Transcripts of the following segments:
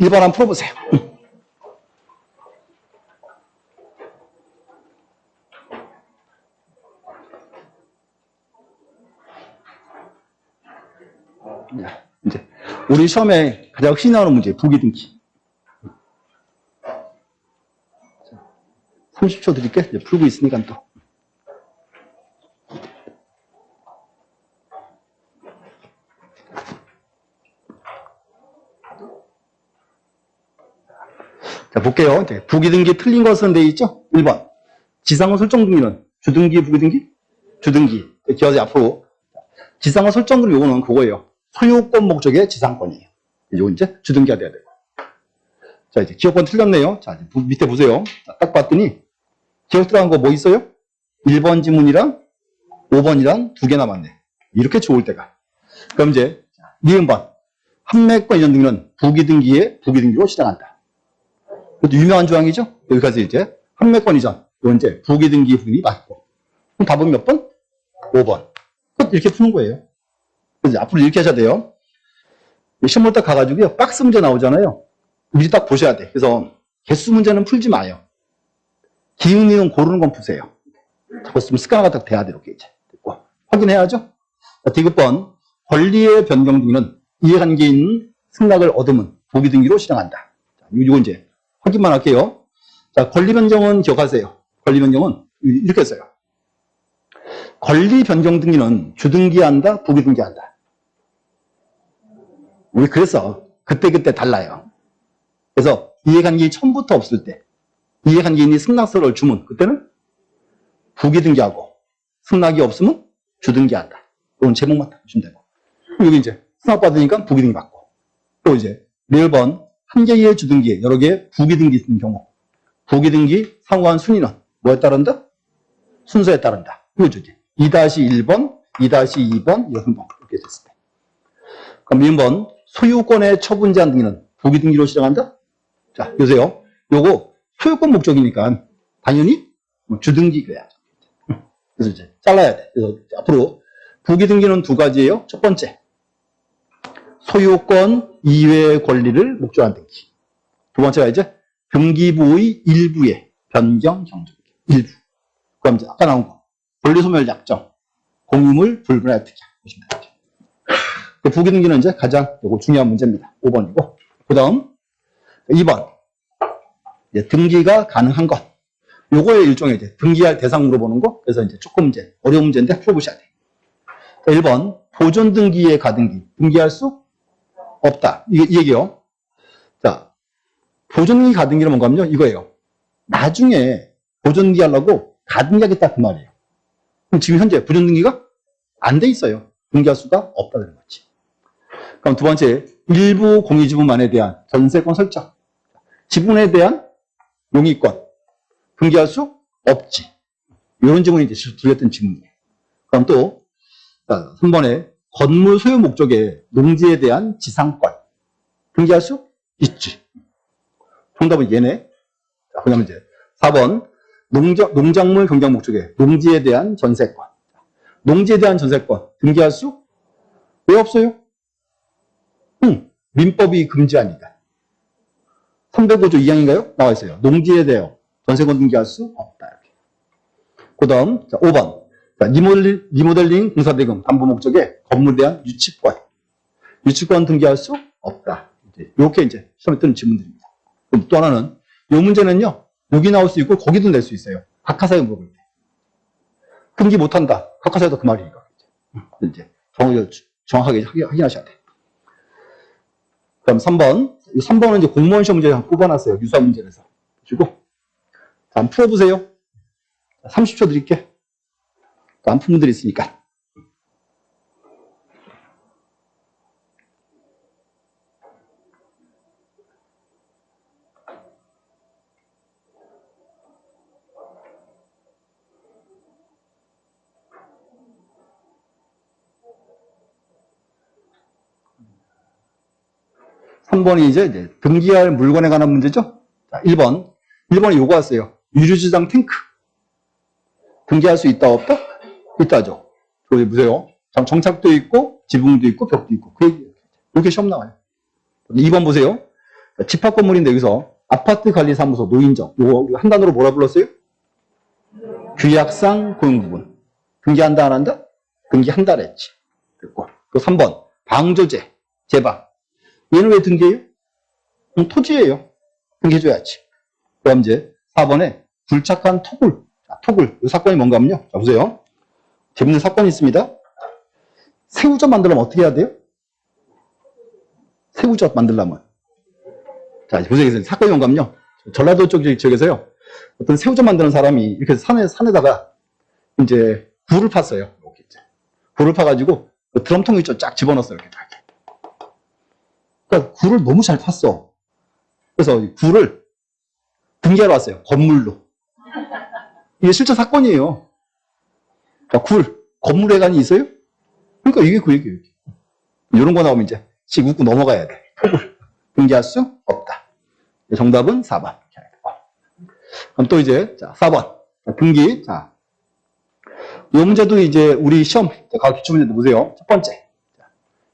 1번 한번 풀어보세요. 자, 이제 우리 시험에 가장 흔히 나오는 문제 부기 등기. 30초 드릴게. 이제 풀고 있으니까 또. 자, 볼게요. 이제 부기등기 틀린 것은 돼 있죠? 1번. 지상어 설정등기는 주등기, 부기등기? 주등기. 기어서 앞으로. 지상어 설정등 요거는 그거예요. 소유권 목적의 지상권이에요. 이거 이제 주등기가 돼야 되고. 자, 이제 기업권 틀렸네요. 자, 부- 밑에 보세요. 자, 딱 봤더니 기억 들어간 거 뭐 있어요? 1번 지문이랑 5번이랑 두 개 남았네. 이렇게 좋을 때가. 그럼 이제 니은번 판매권 이전 등기는 부기등기에 부기등기로 시작한다. 유명한 조항이죠? 여기까지 이제 판매권 이전. 이건 이제 부기 등기 부기등기 맞고. 그럼 답은 몇 번? 5번. 끝 이렇게 푸는 거예요. 그래서 앞으로 이렇게 하셔야 돼요. 시험 볼때 가가지고요. 박스 문제 나오잖아요. 미리 딱 보셔야 돼. 그래서 개수 문제는 풀지 마요. 기운이는 고르는 건 푸세요. 자꾸 쓰면 습관화가 딱 돼야 돼. 이렇게 이제. 됐고. 확인해야죠. 자, 디귿번. 권리의 변경 등기는 이해관계 있는 승낙을 얻으면 보기 등기로 실행한다. 자, 이거 이제 확인만 할게요. 자, 권리 변경은 기억하세요. 권리 변경은 이렇게 써요. 권리 변경 등기는 주등기한다, 부기등기한다. 우리 그래서 그때그때 달라요. 그래서 이해관계이 처음부터 없을 때 이해관계인이 승낙서를 주면 그때는 부기등기하고 승낙이 없으면 주등기한다. 그런 제목만 딱 보시면 되고 여기 이제 승낙받으니까 부기등기 받고 또 이제 매번 한 개의 주등기 여러 개의 부기등기 있는 경우 부기등기 상호한 순위는 뭐에 따른다? 순서에 따른다. 이제 2-1번, 2-2번, 6번 이렇게 때 그럼 2번 소유권의 처분 제한 등기는 부기등기로 실행한다? 자, 보세요. 요거 소유권 목적이니까 당연히 뭐 주등기 그래야죠. 그래서 이제 잘라야 돼. 그래서 앞으로 부기등기는 두 가지예요. 첫 번째, 소유권 이외의 권리를 목적한 등기. 두 번째가 이제 등기부의 일부의 변경 경조기. 일부. 그럼 이제 아까 나온 거 권리 소멸 약정, 공유물 불분할 특약 보시면 되죠. 그 부기등기는 이제 가장 요거 중요한 문제입니다. 5번이고. 그 다음 2번. 이제 등기가 가능한 것. 요거의 일종의 이제 등기할 대상 물어보는 거. 그래서 이제 조금 이제 어려운 문제인데 풀어보셔야 돼. 자, 1번. 보존 등기의 가등기. 등기할 수 없다. 이게, 이 얘기요. 자, 보존 등기 가등기는 뭔가 하면요. 이거예요. 나중에 보존 등기 하려고 가등기 하겠다 그 말이에요. 그럼 지금 현재 보존 등기가 안 돼 있어요. 등기할 수가 없다는 거지. 그럼 두 번째, 일부 공유지분만에 대한 전세권 설정. 지분에 대한 용의권. 등기할 수 없지. 이런 지문이 이제 들렸던 지문이에요. 그럼 또, 자, 3번에 건물 소유 목적의 농지에 대한 지상권. 등기할 수 있지. 정답은 얘네. 자, 그 다음에 이제 4번, 농장, 농작물 경작 목적의 농지에 대한 전세권. 농지에 대한 전세권. 등기할 수 왜 없어요? 응, 민법이 금지하니까. 305조 2항인가요? 나와 있어요. 농지에 대해 전세권 등기할 수 없다. 이렇게. 그 다음, 5번. 자, 리모델링, 리모델링 공사대금 담보 목적의 건물에 대한 유치권. 유치권 등기할 수 없다. 이렇게 이제 시험에 뜨는 질문들입니다. 그럼 또 하나는, 이 문제는요, 여기 나올 수 있고, 거기도 낼 수 있어요. 각하사에 물어볼 때. 등기 못한다. 각하사에도 그 말이니까. 이제 정확하게, 정확하게 확인- 확인하셔야 돼. 그럼 3번. 이 3번은 이제 공무원 시험 문제 뽑아놨어요. 유사 문제에서. 보시고. 자, 풀어보세요. 30초 드릴게. 분들이 있으니까. 삼번이 이제, 등기할 물건에 관한 문제죠? 자, 1번. 1번에 요거 왔어요. 유류주장 탱크. 등기할 수 있다, 없다? 있다죠. 여기 보세요. 참 정착도 있고, 지붕도 있고, 벽도 있고. 그 얘기. 이렇게 시험 나와요. 2번 보세요. 집합 건물인데 여기서 아파트 관리 사무소 노인정 요거 한 단어로 뭐라 불렀어요? 규약상 고용 부분. 등기 한다 안 한다? 등기한다 그랬지. 됐고. 또 3번 방조제 제방. 얘는 왜 등기해요? 음, 토지예요. 등기해줘야지. 그럼 이제 4번에 불착한 토굴. 자, 토굴. 이 사건이 뭔가 하면요. 자, 보세요. 재밌는 사건이 있습니다. 새우젓 만들려면 어떻게 해야 돼요? 새우젓 만들려면. 자, 보세요. 사건이 뭔가 하면요. 전라도 쪽 지역에서요. 어떤 새우젓 만드는 사람이 이렇게 산에, 산에다가 이제 굴을 팠어요. 이렇게 이제. 굴을 파가지고 그 드럼통 있죠? 쫙 집어넣었어요. 이렇게. 딱 이렇게. 그러니까 굴을 너무 잘 팠어. 그래서 이 굴을 등기하러 왔어요. 건물로. 이게 실제 사건이에요. 자, 굴, 건물회관이 있어요? 그러니까 이게 그 얘기예요. 이런 거 나오면 이제 씩 웃고 넘어가야 돼. 토굴. 등기할 수 없다. 정답은 4번. 그럼 또 이제, 자, 4번. 자, 등기. 자. 이 문제도 이제 우리 시험, 가 기출 문제도 보세요. 첫 번째. 자,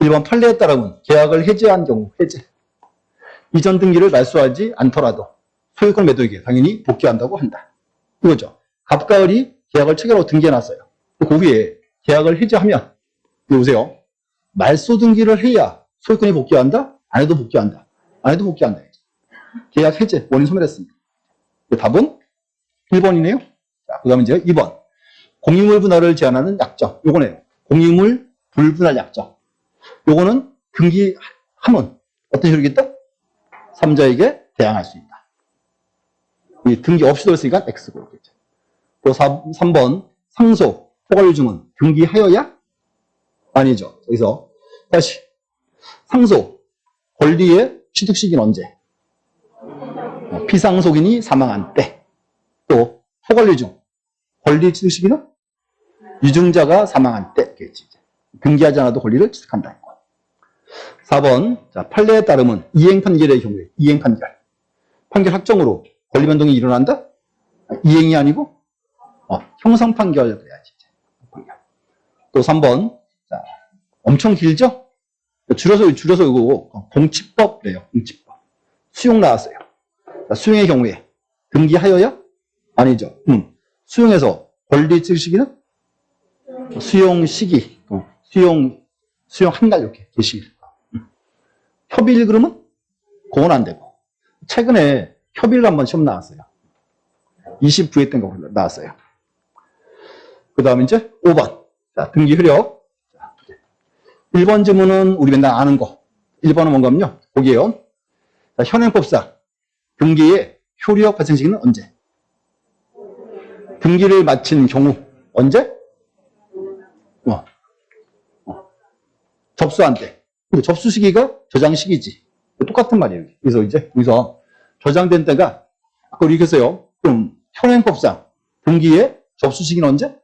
1번 판례에 따르면 계약을 해지한 경우, 해지. 이전 등기를 말소하지 않더라도 소유권 매도에게 당연히 복귀한다고 한다. 이거죠. 갑과 을이 계약을 체결하고 등기해놨어요. 그 후에 계약을 해지하면, 이거 보세요. 말소 등기를 해야 소유권이 복귀한다? 안 해도 복귀한다. 안 해도 복귀한다. 계약 해제, 원인 소멸했습니다. 그 답은 1번이네요. 자, 그 다음에 이제 2번. 공유물 분할을 제한하는 약정. 요거네요. 공유물 불분할 약정. 요거는 등기하면 어떤 식으로겠다? 3자에게 대항할 수 있다. 이 등기 없이도 했으니까 X고. 또 3번. 상소, 포괄유증은 등기하여야? 아니죠. 여기서 다시 상소, 권리의 취득 시기는 언제? 어, 피상속인이 사망한 때. 또 포괄유증, 권리 취득 시기는 유증자가 사망한 때겠지. 등기하지 않아도 권리를 취득한다. 4번 자, 판례에 따르면 이행 판결의 경우에 이행 판결. 판결 확정으로 권리 변동이 일어난다? 이행이 아니고 어, 형성 판결 그래야지. 또 3번 자, 엄청 길죠? 줄여서 줄여서 이거 공치법래요. 공치법. 수용 나왔어요. 자, 수용의 경우에 등기하여야 아니죠. 음. 수용해서 권리 취득 시기는 수용 시기, 어, 수용 수용 한 달 이렇게 게시일. 음. 협의일 그러면 그건 안 되고 최근에 협의를 한번 시험 나왔어요. 29회 때인가 나왔어요. 그 다음에 이제 5번. 자, 등기. 자, 1번 지문은 우리 맨날 아는 거. 1번은 뭔가면요. 보기에요. 자, 현행법상 등기의 효력 발생 시기는 언제? 등기를 마친 경우 언제? 어. 어. 접수한 때. 근데 접수 시기가 저장 시기지. 똑같은 말이에요. 그래서 이제 여기서 저장된 때가 아까 우리 얘기했어요. 그럼 현행법상 등기의 접수 시기는 언제?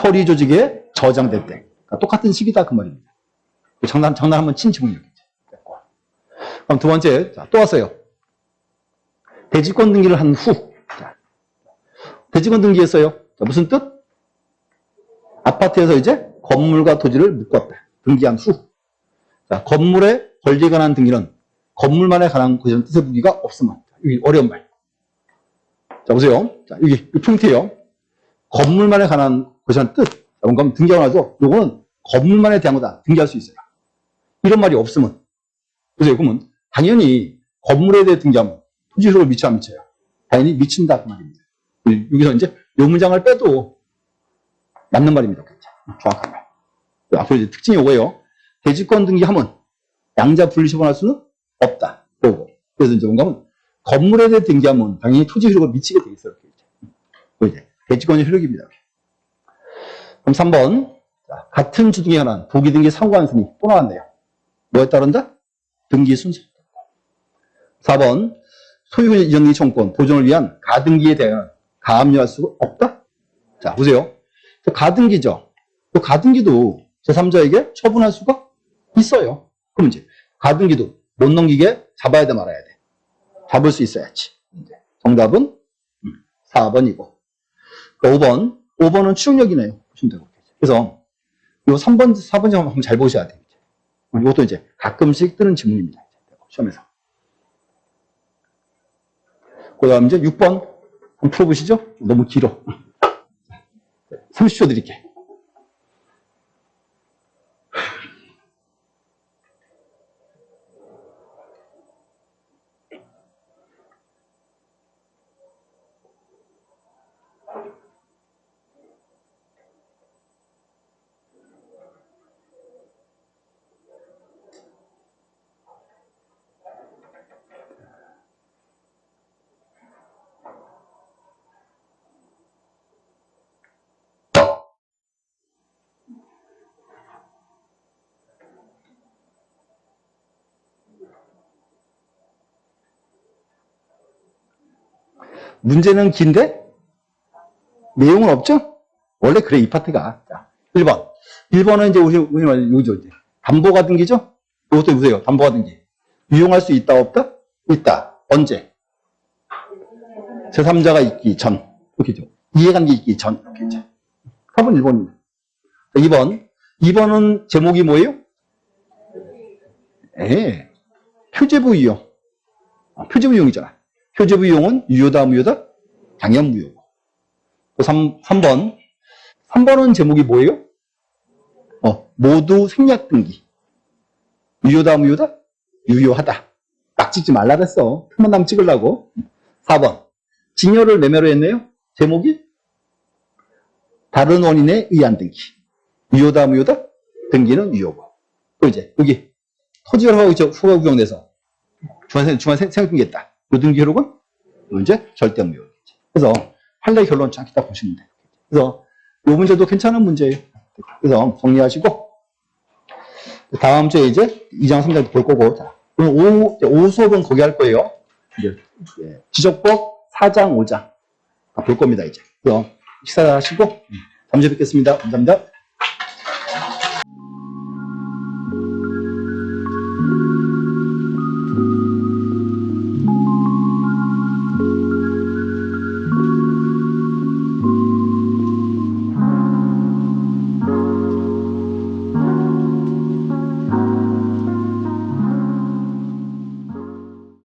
처리 조직에 저장될 때. 그러니까 똑같은 시기다 그 말입니다. 장난 장난 한번 친 지문이겠죠. 그럼 두 번째 자, 또 왔어요. 대지권 등기를 한 후. 자, 대지권 등기했어요. 자, 무슨 뜻? 아파트에서 이제 건물과 토지를 묶었다. 등기한 후. 자, 건물에 권리에 관한 등기는 건물만에 관한 것이라는 뜻의 무기가 없으면. 여기 어려운 말. 자, 보세요. 자, 여기, 이 포인트예요. 건물만에 관한 것이라는 뜻. 자, 뭔가 등기하고 요거는 건물만에 대한 거다. 등기할 수 있어요. 이런 말이 없으면. 보세요. 그러면 당연히 건물에 대해 등기하면 토지소를 미쳐 안 미쳐요? 당연히 미친다 그 말입니다. 여기서 이제 요 문장을 빼도 맞는 말입니다. 정확한 말. 앞으로 이제 특징이 오고요. 대지권 등기하면 양자 분리처분할 수는 없다. 그거. 그래서 이제 뭔가 하면 건물에 대해 등기하면 당연히 토지 효력을 미치게 돼 있어요. 그 이제 대지권의 효력입니다. 그럼 3번 자, 같은 주등에 관한 도기 등기 상고한 순위 또 나왔네요. 뭐에 따른다? 등기 순서. 4번 소유 이전 등기 청권 보존을 위한 가등기에 대한 가압류할 수가 없다? 자, 보세요. 가등기죠. 그 가등기도 제3자에게 처분할 수가 있어요. 그럼 이제 가등기도 못 넘기게 잡아야 돼 말아야 돼. 잡을 수 있어야지. 정답은 4번이고. 그러니까 5번. 5번은 추동력이네요. 보시면 되고. 그래서 요 3번, 4번지 한번 잘 보셔야 됩니다. 이것도 이제 가끔씩 뜨는 질문입니다. 시험에서. 그 다음 이제 6번. 한번 풀어보시죠. 너무 길어. 30초 드릴게요. 문제는 긴데 내용은 없죠? 원래 그래 이 파트가. 자, 1번. 1번은 이제 우리 요죠 이제 담보가 등기죠? 이것도 보세요. 담보가 등기. 유용할 수 있다 없다? 있다. 언제? 제3자가 있기 전. 이렇게죠. 이해관계 있기 전. 이렇게죠. 답은 1번입니다. 2번. 2번은 제목이 뭐예요? 예. 표제부 이용. 아, 표제부 이용이잖아. 표제부 이용은 유효다, 무효다? 당연 무효고. 또 3, 3번. 3번은 제목이 뭐예요? 어, 모두 생략 등기. 유효다, 무효다? 유효하다. 딱 찍지 말라 그랬어. 틈만 나면 찍으려고. 4번. 징여를 매매로 했네요. 제목이? 다른 원인에 의한 등기. 유효다, 무효다? 등기는 유효고. 또 이제, 여기. 토지를 허가, 허가 구경돼서 중간생, 중간생, 생각등기했다. 요등기 효력은 이제 절대 무효겠지. 그래서 판례 결론 쫙 기다 보시면 돼요. 그래서 요 문제도 괜찮은 문제예요. 그래서 정리하시고 다음 주에 이제 2장 3장 볼 거고 자, 오늘 오후, 오후 수업은 거기 할 거예요. 이제 예, 지적법 4장 5장 다 볼 겁니다 이제. 그래서 식사 하시고 다음 주에 뵙겠습니다. 감사합니다.